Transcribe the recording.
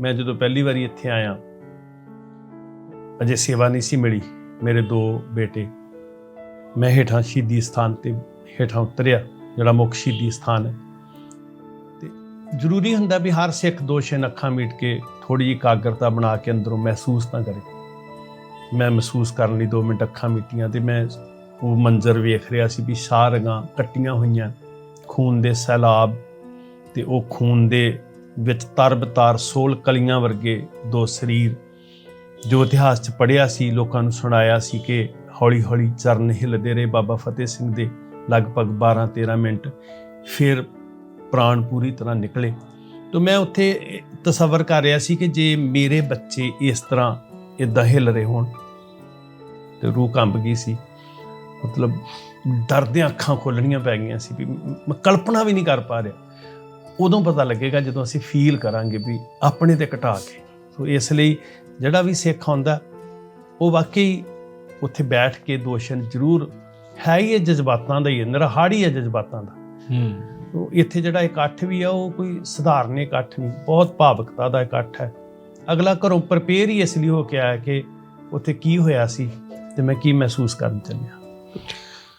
ਮੈਂ ਜਦੋਂ ਪਹਿਲੀ ਵਾਰੀ ਇੱਥੇ ਆਇਆ, ਅਜੇ ਸੇਵਾ ਨਹੀਂ ਸੀ ਮਿਲੀ ਮੇਰੇ ਦੋ ਬੇਟੇ। ਮੈਂ ਹੇਠਾਂ ਸ਼ਹੀਦੀ ਸਥਾਨ ਤੇ ਹੇਠਾਂ ਉਤਰਿਆ, ਜਿਹੜਾ ਮੁੱਖ ਸ਼ਹੀਦੀ ਸਥਾਨ ਹੈ। ਤੇ ਜ਼ਰੂਰੀ ਹੁੰਦਾ ਵੀ ਹਰ ਸਿੱਖ ਦੋਸ਼ਣ ਅੱਖਾਂ ਮੀਟ ਕੇ ਥੋੜੀ ਜਿਹੀ ਇਕਾਗਰਤਾ ਬਣਾ ਕੇ ਅੰਦਰੋਂ ਮਹਿਸੂਸ ਨਾ ਕਰੇ। ਮੈਂ ਮਹਿਸੂਸ ਕਰਨ ਲਈ 2 ਮਿੰਟ ਅੱਖਾਂ ਮੀਟੀਆਂ ਤੇ ਮੈਂ ਉਹ ਮੰਜ਼ਰ ਵੇਖ ਰਿਹਾ ਸੀ ਵੀ ਸਾਰੀਆਂ ਕੱਟੀਆਂ ਹੋਈਆਂ ਖੂਨ ਦੇ ਸੈਲਾਬ ਤੇ ਉਹ ਖੂਨ ਦੇ ਵਿੱਚ ਤਰਬਤਾਰ ਸੋਲ ਕਲੀਆਂ ਵਰਗੇ ਦੋ ਸਰੀਰ ਜੋ ਇਤਿਹਾਸ 'ਚ ਪੜਿਆ ਸੀ, ਲੋਕਾਂ ਨੂੰ ਸੁਣਾਇਆ ਸੀ ਕਿ ਹੌਲੀ ਹੌਲੀ ਚਰਨ ਹਿੱਲਦੇ ਰਹੇ ਬਾਬਾ ਫਤਿਹ ਸਿੰਘ ਦੇ ਲਗਭਗ 12-13 ਮਿੰਟ। ਫਿਰ ਪ੍ਰਾਣ ਪੂਰੀ ਤਰ੍ਹਾਂ ਨਿਕਲੇ। ਤਾਂ ਮੈਂ ਉੱਥੇ ਤਸਵਰ ਕਰ ਰਿਹਾ ਸੀ ਕਿ ਜੇ ਮੇਰੇ ਬੱਚੇ ਇਸ ਤਰ੍ਹਾਂ ਇਦਾਂ ਹਿੱਲ ਰਹੇ ਹੋਣ ਤੇ ਰੂਹ ਕੰਬ ਗਈ ਸੀ, ਮਤਲਬ ਡਰਦਿਆਂ ਅੱਖਾਂ ਖੋਲਣੀਆਂ ਪੈ ਗਈਆਂ ਸੀ ਵੀ ਮੈਂ ਕਲਪਨਾ ਵੀ ਨਹੀਂ ਕਰ ਪਾ ਰਿਹਾ। ਉਦੋਂ ਪਤਾ ਲੱਗੇਗਾ ਜਦੋਂ ਅਸੀਂ ਫੀਲ ਕਰਾਂਗੇ ਵੀ ਆਪਣੇ ਤੇ ਘਟਾ ਕੇ। ਸੋ ਇਸ ਲਈ ਜਿਹੜਾ ਵੀ ਸਿੱਖ ਆਉਂਦਾ ਉਹ ਵਾਕਈ ਉੱਥੇ ਬੈਠ ਕੇ ਦੋਸ਼ਨ ਜ਼ਰੂਰ ਹੈ ਹੀ ਇਹ ਜਜ਼ਬਾਤਾਂ ਦਾ ਹੀ ਨਿਰਹਾੜੀ ਹੈ ਜਜ਼ਬਾਤਾਂ ਦਾ। ਹੂੰ। ਤੋ ਇੱਥੇ ਜਿਹੜਾ ਇਕੱਠ ਵੀ ਆ ਉਹ ਕੋਈ ਸਧਾਰਨ ਇਕੱਠ ਨਹੀਂ ਬਹੁਤ ਭਾਵਕਤਾ ਦਾ ਇਕੱਠ ਹੈ। ਅਗਲਾ ਘਰੋਂ ਪ੍ਰਪੇਅਰ ਹੀ ਇਸ ਲਈ ਹੋ ਕੇ ਆਇਆ ਕਿ ਉੱਥੇ ਕੀ ਹੋਇਆ ਸੀ ਤੇ ਮੈਂ ਕੀ ਮਹਿਸੂਸ ਕਰਨ ਚੱਲਿਆ।